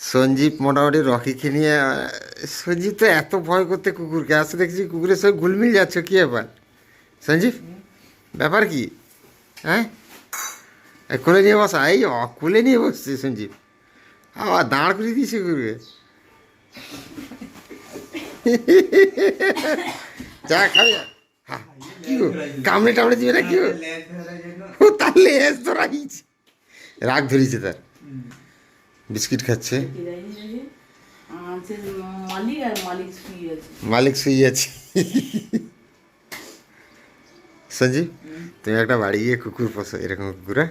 সঞ্জীব মোটামুটি রকিকে নিয়ে, সঞ্জীব তো এত ভয় করতে কুকুরকে আসতে দেখছি কুকুরের সঙ্গে গুলমিল যাচ্ছ, কি ব্যাপার? সঞ্জীব, ব্যাপার কি? হ্যাঁ? কোলে নিয়ে বসা, এই কোলে নিয়ে বসছে সঞ্জীব। আবার দাঁড় করে দিয়েছে কুকুরকে। যা খাবি। কি গো, কামড়ে টামড়ে দিবে না কি ও, তার লেজ রাখিয়েছে রাগ ধরিয়েছে তার। বিস্কিট খাচ্ছে। মালিক শুয়ে আছে। সঞ্জীব, তুমি একটা বাড়ি গিয়ে কুকুর পোষো, এরকম কুকুর হ্যাঁ?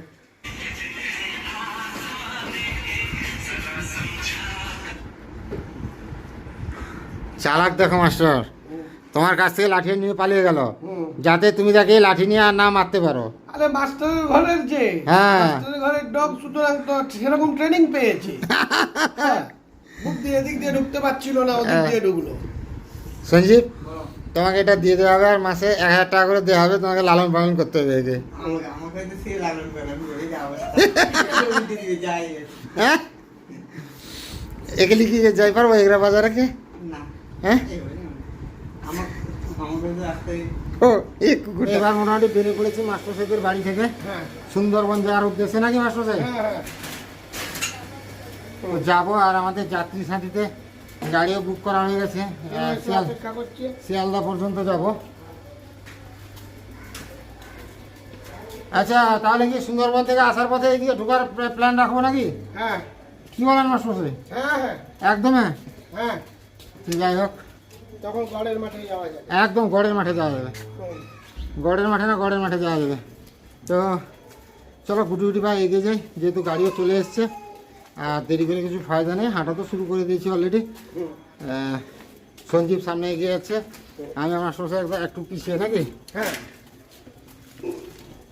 চালাক দেখো, মাস্টার। তোমার কাছ থেকে লাঠি নিয়ে পালিয়ে গেল। যাতে তুমি তাকে লাঠি নিয়ে আর না মারতে পারো। আরে মাস্টারের ঘরের যে হ্যাঁ। মাস্টারের ঘরের ডগ সুতরাং তো সেরকম ট্রেনিং পেয়েছে। হ্যাঁ। মুখ দিয়ে এদিক দিয়ে ঢুকতে পারছিল না ওদিক হ্যাঁ। দিয়ে ঢুকলো। সঞ্জীব তোমাকে এটা দিয়ে দেওয়া হবে আর মাসে এক হাজার টাকা করে দেওয়া হবে তোমাকে লালন পালন করতে হবে একে। হ্যাঁ? একে লিখে যাই পারব এগরা বাজারে কে? না। হ্যাঁ? তো ও এই কুকুর এবার মোটামুটি বেরিয়ে পড়েছি মাস্টার সাহেবের বাড়ি থেকে। হ্যাঁ। সুন্দরবন যাওয়ার উদ্দেশ্যে নাকি মাস্টার সাহেব? হ্যাঁ হ্যাঁ। তো যাব আর আমাদের যাত্রী সাথীতে। গাড়িও বুক করা হয়ে গেছে। শিয়ালদা পর্যন্ত যাব। আচ্ছা তাহলে কি সুন্দরবন থেকে আসার পথে এদিকে ঢোকার প্ল্যান রাখব নাকি? হ্যাঁ। কি বলেন মাস্টার সাহেব? হ্যাঁ হ্যাঁ। একদম? হ্যাঁ। হ্যাঁ ঠিক যাই হোক। তখন গড়ের মাঠে যাওয়া যাবে। একদম গড়ের মাঠে যাওয়া যাবে। গড়ের মাঠে না গড়ের মাঠে যাওয়া যাবে। তো চলো গুটি গুটি ভাই এগিয়ে যাই যেহেতু গাড়িও চলে এসছে আর দেরি করে কিছু ফায়দা নেই হাঁটা তো শুরু করে দিয়েছি অলরেডি। সঞ্জীব সামনে এগিয়ে যাচ্ছে। আমি আমার একবার একটু পিছিয়ে নাকি হ্যাঁ।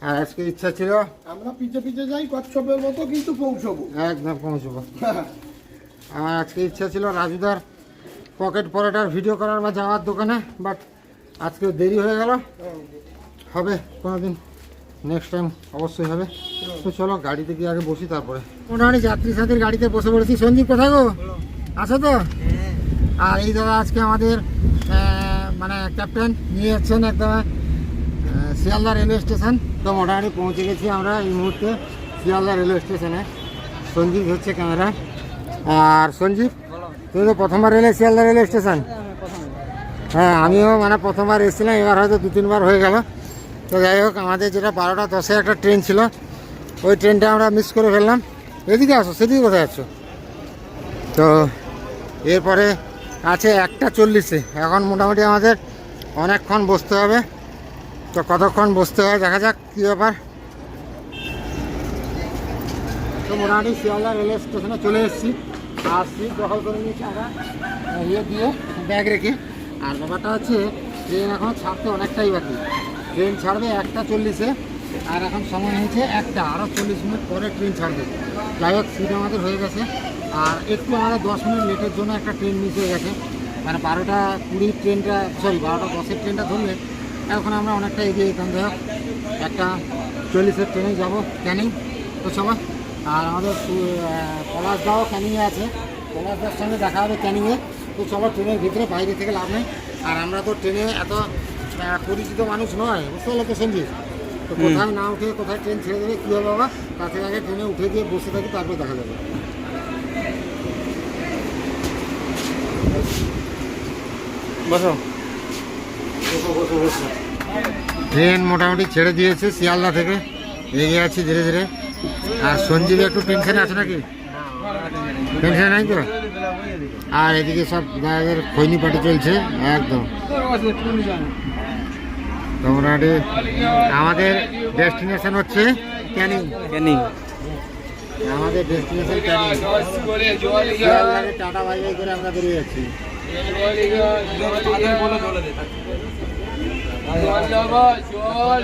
আর আজকে ইচ্ছা ছিল? আমরা পিছে পিছে যাই কচ্ছপের মতো কিন্তু পৌঁছবো। একদম পৌঁছবো। হ্যাঁ। আমার আজকে ইচ্ছা ছিল রাজুদার পকেট পরোটার ভিডিও করার বা যাওয়ার দোকানে বাট আজকে দেরি হয়ে গেল। হবে কোনো দিন নেক্সট টাইম অবশ্যই হবে। তো চলো, গাড়িতে গিয়ে আগে বসি তারপরে। মোটামুটি যাত্রী সাথীর গাড়িতে বসে পড়েছি। সঞ্জীব, কোথায় গো? আছো তো? আর এই দাদা আজকে আমাদের মানে ক্যাপ্টেন নিয়ে যাচ্ছেন একদম শিয়ালদা রেলওয়ে স্টেশন তো মোটামুটি পৌঁছে গেছি আমরা এই মুহূর্তে শিয়ালদা রেলওয়ে স্টেশনে সঞ্জীব হচ্ছে ক্যামেরা আর সঞ্জীব? তুমি তো প্রথমবার এলে শিয়ালদা রেলওয়ে স্টেশন হ্যাঁ আমিও মানে প্রথমবার এসেছিলাম এবার হয়তো দু তিনবার হয়ে গেল। তো যাই হোক আমাদের যেটা বারোটা দশে একটা ট্রেন ছিল ওই ট্রেনটা আমরা মিস করে ফেললাম। এদিকে আসো সেদিকে কোথায় আছো তো এরপরে আছে একটা চল্লিশে। এখন মোটামুটি আমাদের অনেকক্ষণ বসতে হবে। তো কতক্ষণ বসতে হয় দেখা যাক কী ব্যাপার। তো মোটামুটি শিয়ালদা রেলওয়ে স্টেশনে চলে এসেছি। আর সিট দখল করে নিয়েছি আমরা। ইয়ে দিয়ে ব্যাগ রেখে। আর ব্যাপারটা হচ্ছে ট্রেন এখন ছাড়তে অনেকটাই বাকি। ট্রেন ছাড়বে একটা চল্লিশে, আর এখন সময় হয়েছে একটা আরও চল্লিশ মিনিট পরে ট্রেন ছাড়বে। যাই হোক সিট আমাদের হয়ে গেছে। আর একটু আমাদের দশ মিনিট লেটের জন্য একটা ট্রেন মিস হয়ে গেছে। মানে বারোটা কুড়ির ট্রেনটা সরি বারোটা দশের ট্রেনটা ধরলে, এখন আমরা অনেকটা এগিয়ে যেতাম। যাই একটা চল্লিশের ট্রেনে যাব ক্যানিং তো সবাই আর আমাদের পলাশদাও ক্যানিংয়ে আছে। পলাশদার সঙ্গে দেখা হবে ক্যানিংয়ে। তো সবার ট্রেনের ভিতরে বাইরে থেকে লাভ নেই। আর আমরা তো ট্রেনে এত পরিচিত মানুষ নয় বুঝতে পারল তো সঞ্জীব? তো কোথায় না উঠে কোথায় ট্রেন ছেড়ে দেবে কী হবে বাবা? তার থেকে আগে ট্রেনে উঠে দিয়ে বসে থাকি তারপরে দেখা যাবে। বসো। ট্রেন মোটামুটি ছেড়ে দিয়েছে শিয়ালদা থেকে। এগিয়ে আছি ধীরে ধীরে। আর সঞ্জীব একটু টেনশনে আছে নাকি? টেনশন নাই তো? আর এদিকে সব জায়গার খৈনি পাটি চলছে একদম। মোটামুটি আমাদের ডেস্টিনেশন হচ্ছে ক্যানিং। ক্যানিং। আমাদের ডেস্টিনেশন ক্যানিং। টাটা বাই করে আমরা বেরিয়ে যাচ্ছি। জল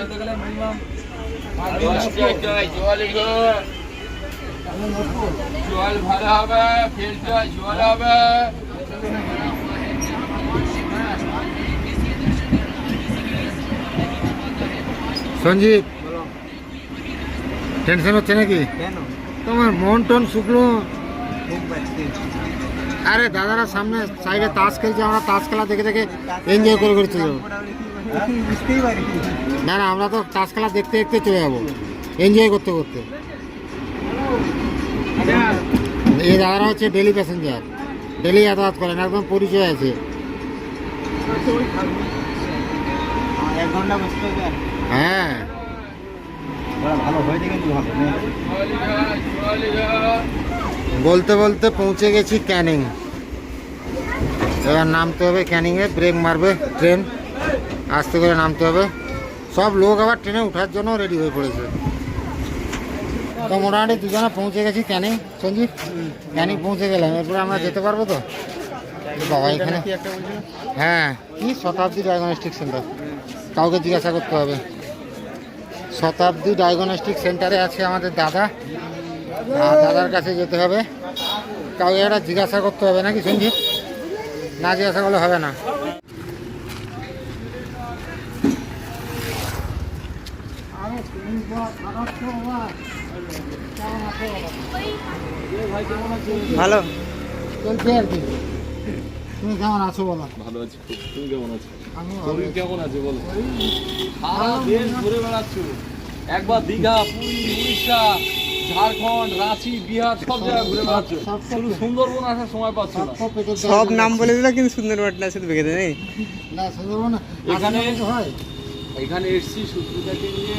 ভালো হবে ফিল্টার জল হবে সঞ্জীব টেনশন হচ্ছে নাকি? তোমার মন টন শুকনো? আরে দাদারা সামনে সাইডে তাস খেলছে আমরা তাস খেলা দেখে দেখে এনজয় করে করে চলে যাব। না না, আমরা তো তাস খেলা দেখতে দেখতে চলে যাব। এনজয় করতে করতে। এই দাদারা হচ্ছে ডেলি প্যাসেঞ্জার ডেলি যাতায়াত করেন, একদম পরিচয় আছে। হ্যাঁ। বলতে বলতে পৌঁছে গেছি ক্যানিং। এবার নামতে হবে ক্যানিংয়ে, ব্রেক মারবে, ট্রেন। আস্তে করে নামতে হবে। সব লোক আবার ট্রেনে ওঠার জন্য রেডি হয়ে পড়েছে। তো মোটামুটি দুজনে পৌঁছে গেছি ক্যানিং। সঞ্জিত ক্যানিং পৌঁছে গেলাম। এরপরে আমরা যেতে পারব তো? বাবা এখানে হ্যাঁ কি শতাব্দী ডায়াগনস্টিক সেন্টার কাউকে জিজ্ঞাসা করতে হবে। শতাব্দী ডায়াগনস্টিক সেন্টারে আছে আমাদের দাদা। আর দাদার কাছে যেতে হবে। কাউকে একটা জিজ্ঞাসা করতে হবে নাকি সঞ্জিত না জিজ্ঞাসা করলে হবে না। ভালো? চলছে আর কি। তুমি কেমন আছো বলো? ভালো আছি খুব। তুমি কেমন আছো? আমি শরীর কেমন আছে বলো? সারা দেশ ঘুরে বেড়াচ্ছ। একবার দীঘা পুরী উড়িষ্যা ঝাড়খণ্ড রাঁচি বিহার সব জায়গায় ঘুরে বেড়াচ্ছ। সব শুধু সুন্দরবন আসার সময় পাচ্ছ না। সব নাম বলে দিল কিন্তু সুন্দরবনটা শুধু বেঁকে নেই? না সুন্দরবন এখানে- এখানে হয়। এখানে এসছি সুস্মিতাকে নিয়ে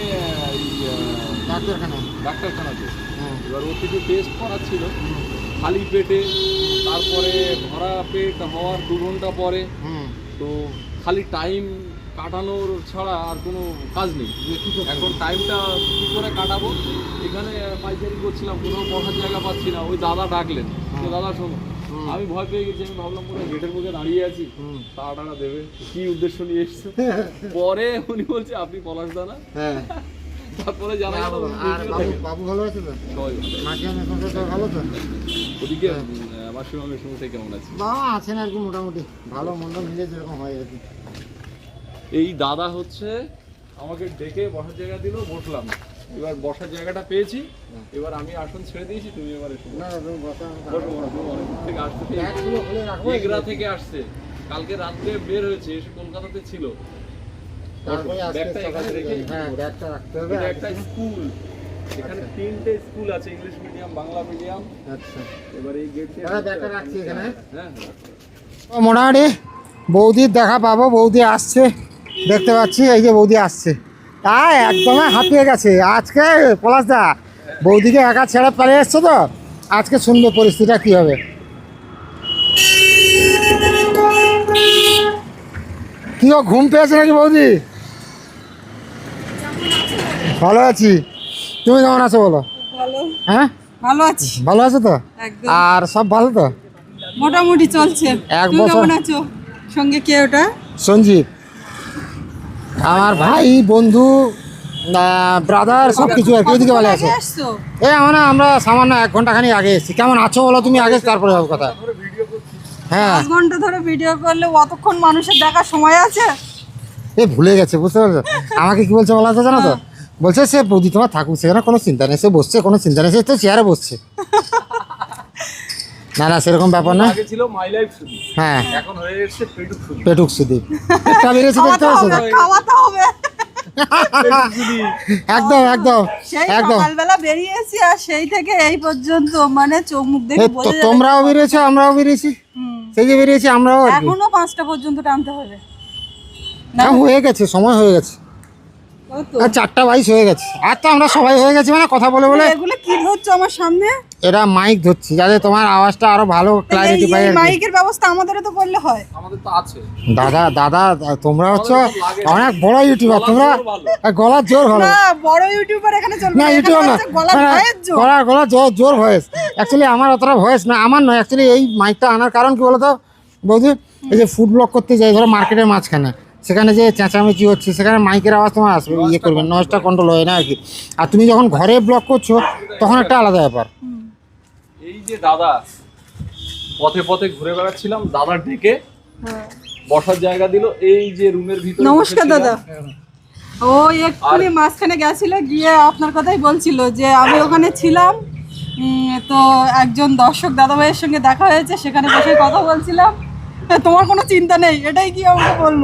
ডাক্তারখানা ডাক্তারখানাতে। এবার ওর কিছু টেস্ট করাচ্ছিল। খালি পেটে তারপরে ভরা পেট হওয়ার দু ঘণ্টা পরে তো খালি টাইম কাটানোর ছাড়া আর কোনো কাজ নেই। এখন টাইমটা কী করে কাটাবো? এখানে পাইচারি করছিলাম কোথাও বসার জায়গা পাচ্ছি না। ওই দাদা ডাকলেন। তো দাদা শোনো। আমি ভয় পেয়ে গেছি আমি ভাবলাম মনে গেটের মধ্যে দাঁড়িয়ে আছি। টাকা টাকা দেবে কি উদ্দেশ্য নিয়ে এসছো? পরে উনি বলছে আপনি পলাশ দানা? হ্যাঁ। তারপরে জানা গেল আর বাবু বাবু ভালো আছে তো? সবাই ভালো। মাঝে আমি সব ভালো তো? ওদিকে উম, আমার সঙ্গে শুনতে কেমন আছে? বাবা আছেন আর কি মোটামুটি। ভালো মন্দ মিলে যেরকম হয় আর কি। এই দাদা হচ্ছে আমাকে ডেকে বসার জায়গা দিল বসলাম। এবার বসার জায়গাটা পেয়েছি। এবার আমি আসন ছেড়ে দিয়েছি তুমি এবার এসো। থেকে আসতে এগরা থেকে আসছে। কালকে রাত্রে বের হয়েছে এসে কলকাতাতে ছিল। হ্যাঁ একটা স্কুল। এখানে তিনটে স্কুল আছে ইংলিশ মিডিয়াম বাংলা মিডিয়াম। আচ্ছা। এবার এই গেট দাদা ব্যাগটা রাখছি এখানে। হ্যাঁ মোটামুটি বৌদির দেখা পাবো বৌদি আসছে। দেখতে পাচ্ছি এই যে বৌদি আসছে। তা একদমই হাঁপিয়ে গেছে। আজকে পলাশদা বৌদিকে একা ছেড়ে পালিয়ে এসছো তো? আজকে শুনবে পরিস্থিতিটা কী হবে? কি ঘুম পেয়েছে নাকি বৌদি? ভালো আছি। তুমি কেমন আছো বলো? হ্যাঁ? ভালো আছি। ভালো আছো তো? আর সব ভালো তো? মোটামুটি চলছে। এক বছর- সঙ্গে কে ওটা? সঞ্জীব আমার ভাই। বন্ধু ব্রাদার সব কিছু আর কি ওইদিকে ভালো আছো? এ আমরা আমরা সামান্য এক ঘণ্টা খানি আগে এসেছি। কেমন আছো বলো তুমি? আগে তারপরে হবে কথা। হ্যাঁ। পাঁচ ঘণ্টা ধরে ভিডিও করলে অতক্ষণ মানুষের দেখার সময় আছে? এ ভুলে গেছে বুঝতে পারছ? আমাকে কি বলছে বলা তো জানো তো? বলছে সে বৌদি তোমার থাকুক সেখানে কোনো চিন্তা নেই সে বসছে কোনো চিন্তা নেই সে তো চেয়ারে বসছে। না না সেরকম ব্যাপার না। আগে ছিল মাই লাইফ শুধু হ্যাঁ। এখন হয়ে এসেছে পেটুক শুধু পেটুক সুদীপ একটা বেরিয়েছে দেখতে খাওয়াতে পাচ্ছ? হবে খাওয়াতে হবে। একদম একদম সেই একদম। সকালবেলা বেরিয়েছি আর সেই থেকে এই পর্যন্ত মানে চোখ মুখ দেখে বোঝা তোমরাও বেরিয়েছো আমরাও বেরিয়েছি। সেই যে বেরিয়েছি আমরাও এখনও পাঁচটা পর্যন্ত টানতে হবে। না হয়ে গেছে সময় হয়ে গেছে। আর চারটা বাইশ হয়ে গেছে। আর তো আমরা সবাই হয়ে গেছি মানে কথা বলে বলে এগুলো কি ধরছো আমার সামনে? এটা মাইক ধরছি যাতে তোমার আওয়াজটা আরও ভালো ক্লারিটি পাই মাইকের ব্যবস্থা আমাদেরও তো করলে হয়। আমাদের তো আছে। দাদা দাদা তোমরা হচ্ছে অনেক বড় ইউটিউবার তোমরা জোর ভালো। না বড় ইউটিউবার এখানে চলবে না না, ইউটিউব না। গলা জোর। গলা গলা জোর জোর ভয়েস। অ্যাকচুয়ালি আমার অতটা ভয়েস না আমার নয়। অ্যাকচুয়ালি এই মাইকটা আনার কারণ কি বলতো? বৌদি এই যে ফুড ব্লক করতে যাই ধরো মার্কেটের মাঝখানে। সেখানে যে চেঁচামেচি হচ্ছে সেখানে মাইকের আওয়াজ তোমার আসবে ইয়ে করবে নয়েজটা কন্ট্রোল হয় না আর কি। আর তুমি যখন ঘরে ব্লক করছ তখন একটা আলাদা ব্যাপার। এই যে দাদা পথে পথে ঘুরে বেড়াচ্ছিলাম দাদা ডেকে বসার জায়গা দিল এই যে রুমের ভিতরে নমস্কার দাদা। ও এক্ষুনি মাঝখানে গেছিল গিয়ে আপনার কথাই বলছিল যে আমি ওখানে ছিলাম। তো একজন দর্শক দাদা ভাইয়ের সঙ্গে দেখা হয়েছে সেখানে বসে কথা বলছিলাম। তোমার কোনো চিন্তা নেই এটাই কি আমাকে বলল?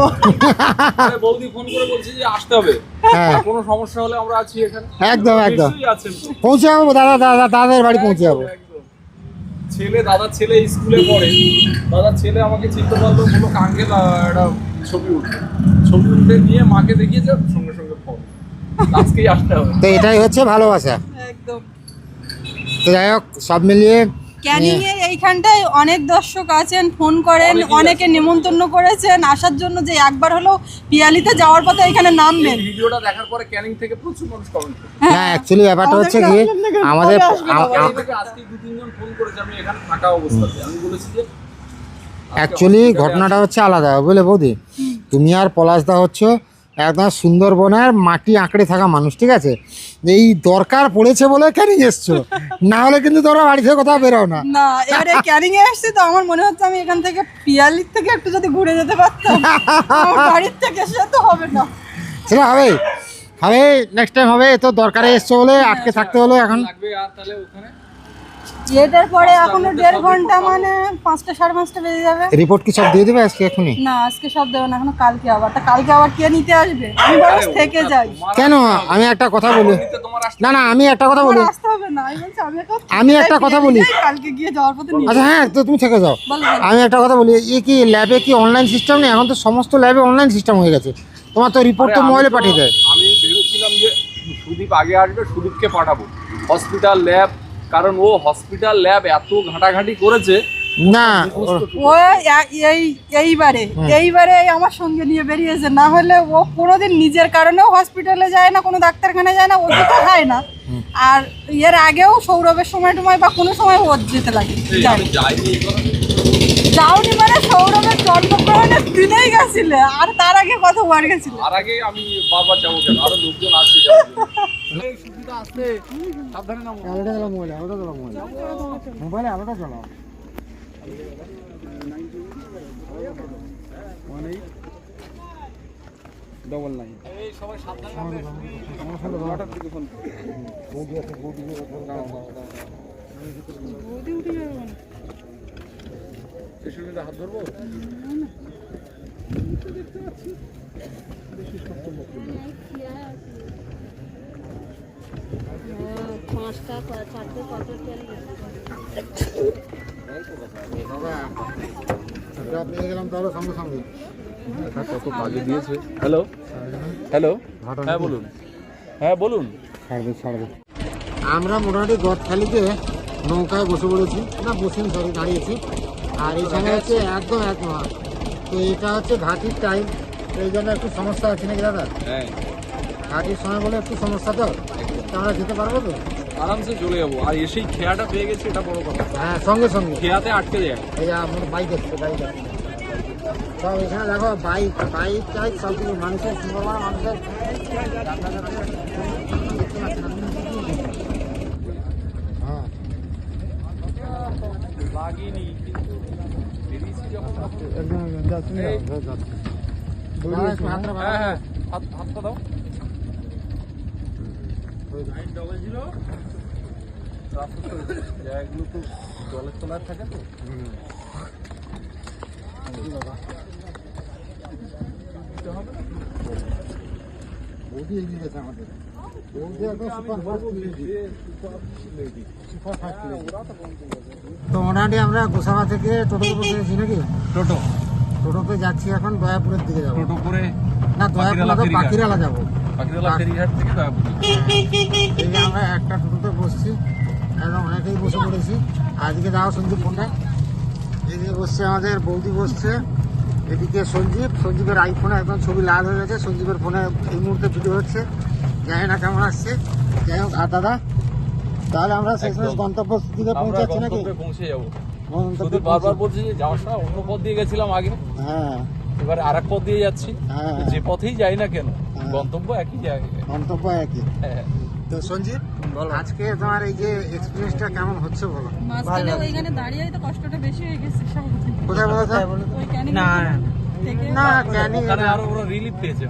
আরে বৌদি ফোন করে বলছে যে আসতে হবে। হ্যাঁ। কোনো সমস্যা হলে আমরা আছি এখানে। একদম, একদম। পৌঁছে যাব দাদা দাদা দাদাদের বাড়ি পৌঁছে যাব। একদম। ছেলে দাদার ছেলে স্কুলে পড়ে। দাদার ছেলে আমাকে চিনতে পারল বলল কাঙ্কেল একটা ছবি উঠবে। ছবি উঠে নিয়ে মাকে দেখিয়েছে সঙ্গে সঙ্গে ফোন। আজকেই আসতে হবে। তো এটাই হচ্ছে ভালোবাসা। একদম। তো যাই হোক সব মিলিয়ে ক্যানিং এর এইখানটায় অনেক দর্শক আছেন ফোন করেন অনেকে নিমন্ত্রণ করেছেন। আসার জন্য যে একবার হলো পিয়ালিতে যাওয়ার পথে এখানে নামবেন। ভিডিওটা দেখার পরে ক্যানিং থেকে প্রচুর মানুষ কমেন্ট না অ্যাকচুয়ালি ব্যাপারটা হচ্ছে কি আমাদের আজকে দু তিনজন ফোন করেছে আমি এখানে থাকা অবস্থাতে। আমি বলেছি যে অ্যাকচুয়ালি ঘটনাটা হচ্ছে আলাদা বুঝলে বৌদি? তুমি আর পলাশদা হচ্ছে একদম সুন্দরবনের মাটি আঁকড়ে থাকা মানুষ ঠিক আছে? এই দরকার পড়েছে বলে কেন এসছো। না হলে কিন্তু তোমরা বাড়ি থেকে কোথাও বেরো না। না এবারে ক্যানিং এ এসেছি তো আমার মনে হচ্ছে আমি এখান থেকে পিয়ালির থেকে একটু যদি ঘুরে যেতে পারতাম বাড়ির থেকে সে তো হবে না। সেটা হবে। হবে নেক্সট টাইম হবে তো দরকারে এসছো বলে আটকে থাকতে হলো এখন লাগবে আর তাহলে ওখানে? এটার পরে এখনও দেড় ঘণ্টা মানে পাঁচটা সাড়ে পাঁচটা বেজে যাবে। রিপোর্ট কি সব দিয়ে দেবে আজকে এখনই? না আজকে সব দেবে না এখনও কালকে আবার। তা কালকে আবার কে নিতে আসবে? আমি বরং থেকে যাই। কেন? আমি একটা কথা বলি। না না আমি একটা কথা বলি। আসতে হবে না আমি বলছি আমি এখন আমি একটা কথা বলি। কালকে গিয়ে যাওয়ার পথে আচ্ছা হ্যাঁ তো তুমি থেকে যাও। আমি একটা কথা বলি এ কি ল্যাবে কি অনলাইন সিস্টেম নেই? এখন তো সমস্ত ল্যাবে অনলাইন সিস্টেম হয়ে গেছে। তোমার তো রিপোর্ট তো মোবাইলে পাঠিয়ে দেয়। আমি ভেবেছিলাম যে সুদীপ আগে আসবে সুদীপকে পাঠাবো। হসপিটাল ল্যাব কারণ ও হসপিটাল ল্যাব এত ঘাটাঘাটি করেছে। না ও এই এইবারে এইবারে আমার সঙ্গে নিয়ে বেরিয়েছে। না হলে ও কোনোদিন নিজের কারণেও হসপিটালে যায় না কোনো ডাক্তারখানায় যায় না ও তো খায় না। আর এর আগেও সৌরভের সময় টময় বা কোনো সময় ও যেতে লাগে। যাওনি মানে সৌরভের জন্মগ্রহণের দিনেই গেছিলে আর তার আগে কতবার গেছিলে? আর আগে আমি বারবার যাব কেন? আরও লোকজন আসছে চালাও মোবাইলে আলাদা চালাও মোবাইলে। মোবাইলে আলাদা চালাও ডবল নাইন। এই সবাই সাবধানে নটার দিকে ফোন এই সুবিধা হাত ধরবো? পাঁচটা চারটে কত তেল বাবা এটা পেয়ে গেলাম তাহলে সঙ্গে সঙ্গে কত কাজে দিয়েছে হ্যালো হ্যালো হ্যাঁ বলুন। হ্যাঁ বলুন। ছাড়বে ছাড়বে আমরা মোটামুটি গদখালিতে নৌকায় বসে পড়েছি। না বসিনি সরি দাঁড়িয়েছি। আর এখানে হচ্ছে একদম একদম হ্যাঁ। তো এটা হচ্ছে ঘাটির টাইম এই জন্য একটু সমস্যা আছে নাকি দাদা? হ্যাঁ। ঘাটির সময় বলে একটু সমস্যা তো? আমরা যেতে পারব তো? আরামসে চলে যাব। আর এসেই খেয়াটা পেয়ে গেছে এটা বড় কথা। হ্যাঁ সঙ্গে সঙ্গে। খেয়াতে আটকে যায়। এই যে আমার বাইক আসছে বাইক আসছে সব এখানে দেখো বাইক বাইক টাইক সব কিছু মানুষের সুন্দরবন মানুষের হ্যাঁ। লাগেনি কিন্তু বেরিয়েছি যখন একদম। হ্যাঁ হ্যাঁ। হাতটা দাও। জায়গাগুলো তো জলের তলায় থাকে তো এগিয়ে গেছে আমাদের তো মোটামুটি আমরা গোসাবা থেকে টোটোতে বসে গেছি নাকি? টোটো। টোটোতে যাচ্ছি এখন দয়াপুরের দিকে যাব। টোটো করে না দয়াপুর পাখিরালা যাব। পাখিরালা ফেরিঘাট থেকে দয়াপুর এই যে আমরা একটা টোটোতে বসছি একদম অনেকেই বসে পড়েছি। আজকে ফোনটা এদিকে বসছে আমাদের বৌদি বসছে এদিকে সঞ্জীব। সঞ্জীবের আইফোনে একদম ছবি লাল হয়ে গেছে সঞ্জীবের ফোনে এই মুহূর্তে ভিডিও হচ্ছে। জানি না কেমন আসছে? যাই হোক আর দাদা তাহলে আমরা শেষমেশ। গন্তব্য দিকে পৌঁছাচ্ছি নাকি? পৌঁছে যাব। গন্তব্যে শুধু বারবার বলছি যে যাওয়ার সময় অন্য পথ দিয়ে গেছিলাম আগে। হ্যাঁ। এবারে আর এক পথ দিয়ে যাচ্ছি। হ্যাঁ। যে পথেই যাই না কেন। গন্তব্য একই জায়গায়। গন্তব্য একই। হ্যাঁ। তো সঞ্জীব আজকে তোমার এই যে এক্সপিরিয়েন্সটা কেমন হচ্ছে বলো? মাঝখানে ওইখানে দাঁড়িয়ে তো কষ্টটা বেশি হয়ে গেছে। কোথায় বলো ক্যানিং না, না, ক্যানিং আরও ওরা রিলিফ পেয়েছে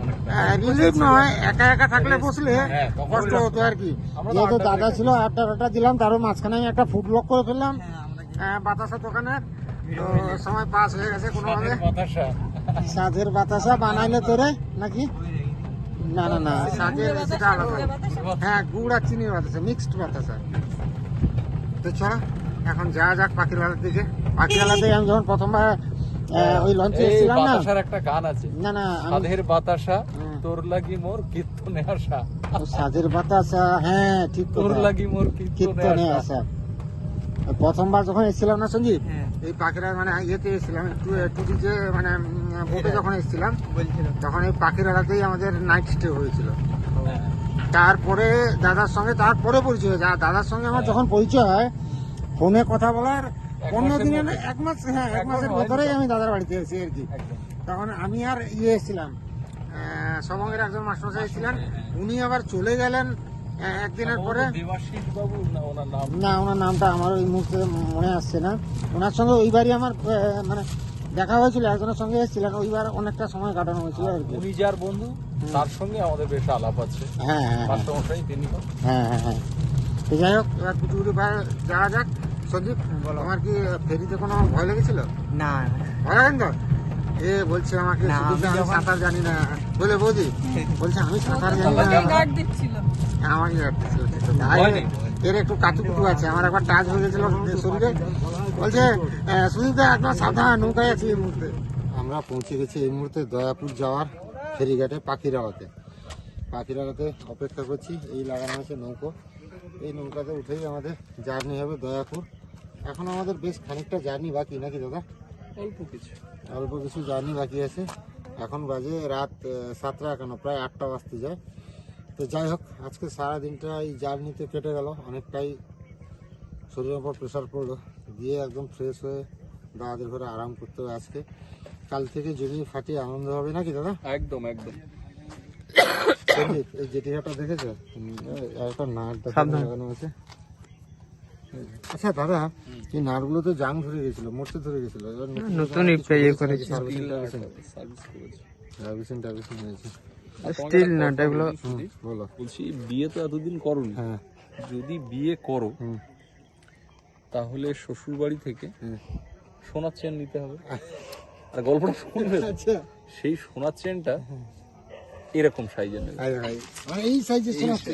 রিলিফ নয় একা একা থাকলে বসলে হ্যাঁ, কষ্ট হতো আর কি। যেহেতু দাদা ছিল আটটা আটটা দিলাম তারও মাঝখানে আমি একটা ফুড লক করে ফেললাম। বাতাসা দোকানে। তো সময় পাস হয়ে গেছে কোনোভাবে। বাতাসা। সাজের বাতাসা বানাইলে তোরে নাকি? না না না সাজের সেটা আলাদা। হ্যাঁ গুড় আর চিনির বাতাসা মিক্সড বাতাসা তো চলো এখন যা যাক পাখিরালার দিকে। পাখিরালাতে আমি যখন প্রথমবার ওই লঞ্চে এসেছিলাম না? বাতাসার একটা গান আছে। না না সাধের বাতাসা তোর লাগি মোর কীর্তনে আসা। ও সাজের বাতাসা হ্যাঁ ঠিক তোর লাগি মোর কীর্তনে আসা। প্রথমবার যখন এসেছিলাম না সঞ্জীব? হ্যাঁ। এই পাখিরা মানে ইয়েতে এসেছিলাম একটু টুটিতে মানে বোটে যখন এসেছিলাম তখন এই পাখিরালাতেই আমাদের নাইট স্টে হয়েছিল। হ্যাঁ। তারপরে দাদার সঙ্গে তারপরে পরিচয় হয়েছে। আর দাদার সঙ্গে আমার যখন পরিচয় হয় ফোনে কথা বলার পনেরো মাসের দিনে মধ্যে। এক মাস হ্যাঁ এক মাসের ভেতরেই আমি দাদার বাড়িতে এসেছি আর কি। তখন আমি আর ইয়ে এসেছিলাম সবঙ্গের একজন মাস্টারমশাই এসেছিলেন। উনি আবার চলে গেলেন একদিনের পরে না ওনার নাম? না ওনার নামটা আমার ওই মুহূর্তে মনে আসছে না। ওনার সঙ্গে ওইবারই আমার মানে দেখা হয়েছিল একজনের সঙ্গে এসেছিলেন ওইবার অনেকটা সময় কাটানো হয়েছিল আর কি। উনি যার বন্ধু তার সঙ্গে আমাদের বেশ আলাপ আছে। হ্যাঁ হ্যাঁ হ্যাঁ। হ্যাঁ হ্যাঁ হ্যাঁ। তো যাই হোক কুচুকুচু পায়ে যাওয়া যাক। সঞ্জীব তোমার কি ফেরিতে কোনো ভয় লেগেছিল? না। ভয় লাগেন তো? এ বলছে আমাকে সাঁতার জানি না। বলে বৌদি বলছে আমি সাঁতার জানি না। আর নেই। এর একটু কাতুকুটু আছে। আমার একবার টাচ হয়ে গেছিল শরীরে। বলছে সুদীপদা একবার সাবধান নৌকায় আছি এই মুহূর্তে। আমরা পৌঁছে গেছি এই মুহূর্তে দয়াপুর যাওয়ার ফেরিঘাটে পাখিরাওয়াতে। পাখিরাওয়াতে অপেক্ষা করছি। এই লাগানো আছে নৌকো। এই নৌকাতে উঠেই আমাদের জার্নি হবে দয়াপুর। এখন আমাদের বেশ খানিকটা জার্নি বাকি নাকি দাদা? অল্প কিছু। অল্প কিছু জার্নি বাকি আছে। এখন বাজে রাত সাতটা কেন প্রায় আটটা বাজতে যায়। তো যাই হোক আজকে সারা দিনটা এই জার্নিতে কেটে গেল। অনেকটাই শরীরের উপর প্রেশার পড়ল। দিয়ে একদম ফ্রেশ হয়ে দাদাদের ঘরে আরাম করতে হবে আজকে। কাল থেকে যদি ফাটিয়ে আনন্দ হবে নাকি দাদা? একদম একদম। এই জেটিঘাটা দেখেছ? একটা নাট দেখো লাগানো আছে। আচ্ছা দাদা এই নাটগুলো তো জাং ধরে গেছিল মরতে ধরে গেছিল। নতুন সার্ভিসিং টার্ভিসিং সার্ভিসিং টার্ভিসিং হয়েছে স্টিল না এগুলো বলো। বলছি বিয়ে তো এতদিন করনি। হ্যাঁ। যদি বিয়ে করো তাহলে শ্বশুর বাড়ি থেকে সোনার চেন নিতে হবে। আর গল্পটা শুনবে আচ্ছা। সেই সোনার চেনটা এরকম সাইজের নেবে। মানে এই সাইজের সোনার শোনাচ্ছে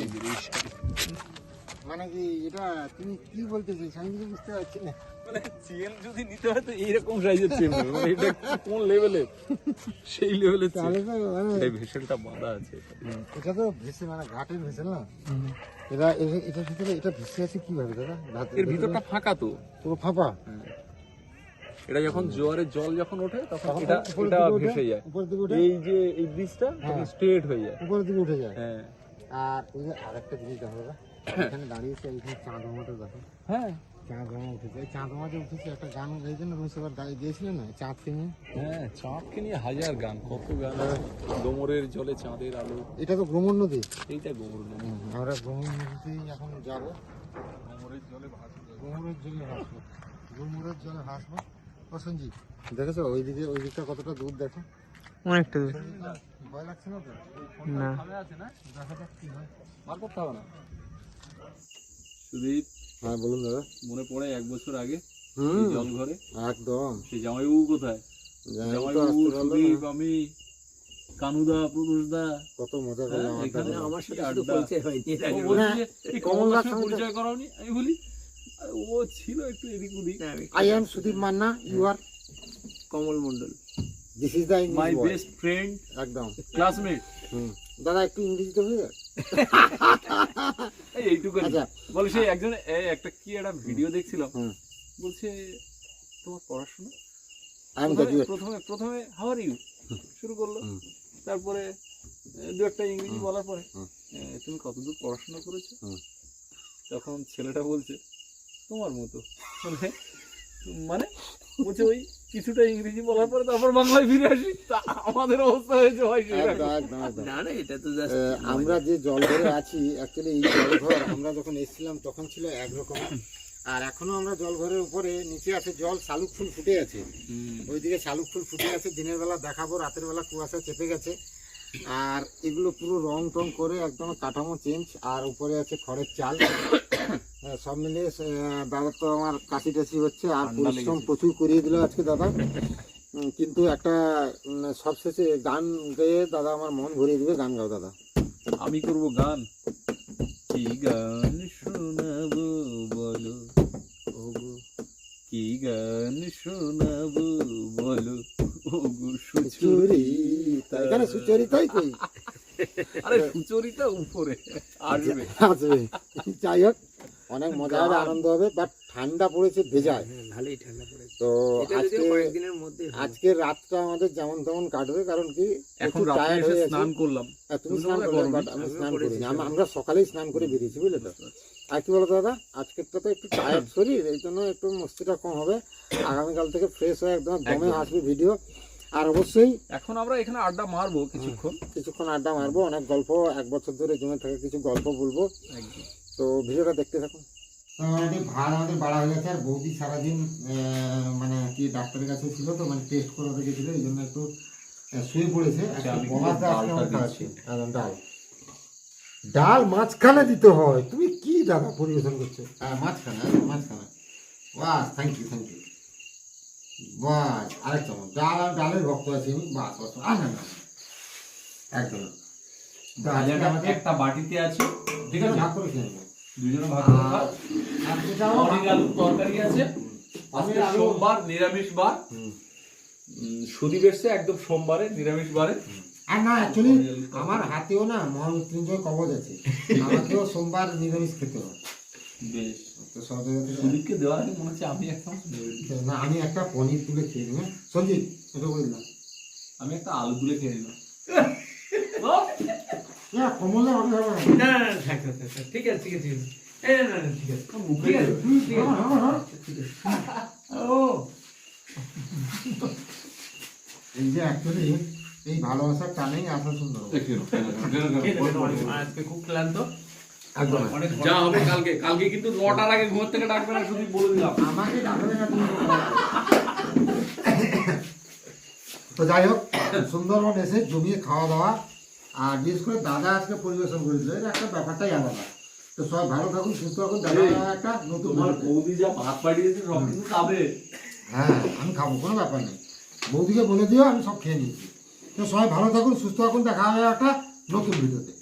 মানে কি এটা তুমি কি বলতে চাইছো আমি কিছু বুঝতে পারছি না। মানে যদি নিতে হয় তো এইরকম সাইজের চেন মানে এটা কোন লেভেলে সেই তাহলে তো মানে এই ভেসেলটা বাঁধা আছে। এটা তো ভেসে মানে ঘাটের ভেসেল না? এটা এটার ভিতরে এটা ভেসে আছে কীভাবে দাদা? এর ভিতরটা ফাঁকা তো। পুরো ফাঁপা? এটা যখন জোয়ারের জল যখন ওঠে তখন তখন এটা এটা ভেসে যায়। এই যে এই ব্রিজটা হ্যাঁ। স্ট্রেট হয়ে যায়। উপরের দিকে উঠে যায়? হ্যাঁ। আর আরেকটা জিনিস দেখো দাদা। এখানে দাঁড়িয়েছে এইখানে চাঁদ মামাটা দেখো হ্যাঁ। উঠেছে। একটা গান গাইছেন না তুমি সেবার না? চাঁদকে নিয়ে? হ্যাঁ চাঁদকে নিয়ে হাজার গান কত গান। গোমরের জলে চাঁদের আলো। এটা তো ভ্রমণ নদী? এইটা গোমর নদী। আমরা ভ্রমণ নদীতেই এখন যাব। গোমরের জলে ভাসবে। গোমরের জলে হাসবো গোমরের জলে হাসবো ও সঞ্জীব দেখেছ? ওইদিকে ওই দিকটা কতটা দূর দেখো? অনেকটা দূর। ভয় লাগছে না তো? না। ভালো আছে না? দেখা যাক কি হয়। করতে হবে না? সুদীপ হ্যাঁ বলুন দাদা। মনে পড়ে এক বছর আগে হুম। জল ঘরে একদম। সেই জামাইবাবু কোথায়? জামাইবাবু সুদীপ আমি কানুদা প্রদোষদা কত মজা করলাম হ্যাঁ, এখানে আমার সাথে আড্ডা। পরিচয় হয়নি ও না, বলছে যে, এই কমলদার সঙ্গে পরিচয় করাওনি আমি বলি ও ছিল একটু এদিক ওদিক। I am Sudip Manna you are Kamal Mondal this is the my best friend একদম। ক্লাসমেট হুম। দাদা একটু ইংরেজিতে হয়ে যায়? এইটুকু আচ্ছা। বলে সেই একজন একটা কি একটা ভিডিও দেখছিলাম। বলছে তোমার পড়াশোনা? প্রথমে প্রথমে প্রথমে হাওয়ার ইউ শুরু করল। তারপরে দু একটা ইংরেজি বলার পরে তুমি কতদূর পড়াশোনা করেছ। তখন ছেলেটা বলছে তোমার মতো। মানে মানে বলছে ওই কিছুটা ইংরেজি বলার পরে তারপর বাংলায় ফিরে আসি। তা আমাদের অবস্থা হয়েছে ভাই না না এটা তো আমরা যে জলঘরে আছি অ্যাকচুয়ালি এই জলঘর আমরা যখন এসেছিলাম তখন ছিল একরকম আর এখনও আমরা জল ঘরের উপরে নিচে আছে জল শালুক ফুল ফুটে আছে। ওইদিকে শালুক ফুল ফুটে আছে দিনের বেলা দেখাবো রাতের বেলা কুয়াশা চেপে গেছে। আর এগুলো পুরো রং টং করে একদম কাঠামো চেঞ্জ আর উপরে আছে খড়ের চাল। হ্যাঁ, সব মিলিয়ে দাদা তো আমার কাশি টাশি হচ্ছে আর পরিশ্রম প্রচুর করিয়ে দিল আজকে দাদা। কিন্তু একটা সবশেষে গান গেয়ে দাদা আমার মন ভরিয়ে দিবে গান গাও দাদা। আমি করব গান? কি গান শোনাবো বলো? ওগো কি গান শোনাবো বলো? ওগো সুচুরি সুচুরি তাই এখানে সুচরিতাই কই? আরে সুচরিতা উপরে আসবে। আসবে। যাই হোক অনেক মজা হবে আনন্দ হবে বাট ঠান্ডা পড়েছে ভেজায় ভালোই ঠান্ডা পড়েছে। তো আজকে কয়েকদিনের মধ্যে আজকের রাতটা আমাদের যেমন তেমন কাটবে কারণ কি এখন হয়ে স্নান করলাম। হ্যাঁ, তুমি তুমি স্নান করলে বাট আমি স্নান করিনি। আমরা সকালেই স্নান করে বেরিয়েছি বুঝলে তো? আর কি বলতো দাদা আজকেরটা তো একটু টায়ার্ড শরীর এই জন্য একটু মস্তিটা কম হবে। আগামীকাল থেকে ফ্রেশ হয়ে একদম দমে আসবে ভিডিও আর অবশ্যই এখন আমরা এখানে আড্ডা মারবো কিছুক্ষণ। কিছুক্ষণ আড্ডা মারবো অনেক গল্প এক বছর ধরে জমে থাকে কিছু গল্প বলব। একদম। তো ভিডিওটা দেখতে থাকুন। ভাড় আমাদের বাড়া হয়ে গেছে আর বৌদি সারাদিন আহ, মানে কি ডাক্তারের কাছে ছিল তো মানে টেস্ট করাতে গেছিল এই জন্য একটু শুয়ে পড়েছে। আচ্ছা। একদম ডাল। ডাল মাঝখানে দিতে হয়। তুমি কি দাদা পরিবেশন করছ? হ্যাঁ মাঝখানে মাঝখানে। বাস থ্যাংক ইউ থ্যাংক ইউ বাস আরেক চামচ। ডাল আর ডালের ভক্ত আছি আমি। বাস বাস আর না না একদম একটা বাটিতে আছে। ঠিক আছে? ভাগ করে খেয়ে। দুজনে ভাগ করে খাও। অনেক আলুর তরকারি আছে। আজকে সোমবার নিরামিষ বার। সুদীপ এসছে একদম সোমবারে নিরামিষ বারে। আর না অ্যাকচুয়ালি আমার হাতেও না মহামৃত্যুঞ্জয় কবজ আছে। আমাকেও সোমবার নিরামিষ খেতে হয় বেশ। তো দেওয়ার আগে মনে হচ্ছে আমি একটা না আমি একটা পনির তুলে খেয়ে নিই হ্যাঁ? সঞ্জিত এটা বললাম। আমি একটা আলু তুলে খেয়ে নিলাম। না কমলে হবে না। না না না থাক থাক, থাক, থাক। ঠিক আছে ঠিক আছে এই, না না না, ঠিক আছে। মুখে ঠিক আছে ঠিক আছে হ্যাঁ, হ্যাঁ, হ্যাঁ। ও। এই যে অ্যাকচুয়ালি এই ভালোবাসার টানেই আসা সুন্দর। আজকে খুব ক্লান্ত। যা হবে কালকে কালকে কিন্তু নটার আগে ঘুমের থেকে ডাকবে না শুধু বলে দিলাম। আমাকে ডাকবে না তো যাই হোক সুন্দরবন এসে জমিয়ে খাওয়া দাওয়া। আর বিশেষ করে দাদা আজকে পরিবেশন করেছিল এটা একটা ব্যাপারটাই আলাদা। তো সবাই ভালো থাকুন সুস্থ থাকুন দেখা এই, একটা নতুন বৌদি যা ভাত পাঠিয়েছে সব কিছু খাবে? হ্যাঁ আমি খাব কোনো ব্যাপার নেই। বৌদিকে বলে দিও আমি সব খেয়ে নিয়েছি। তো সবাই ভালো থাকুন সুস্থ থাকুন দেখা হবে একটা নতুন ভিডিওতে।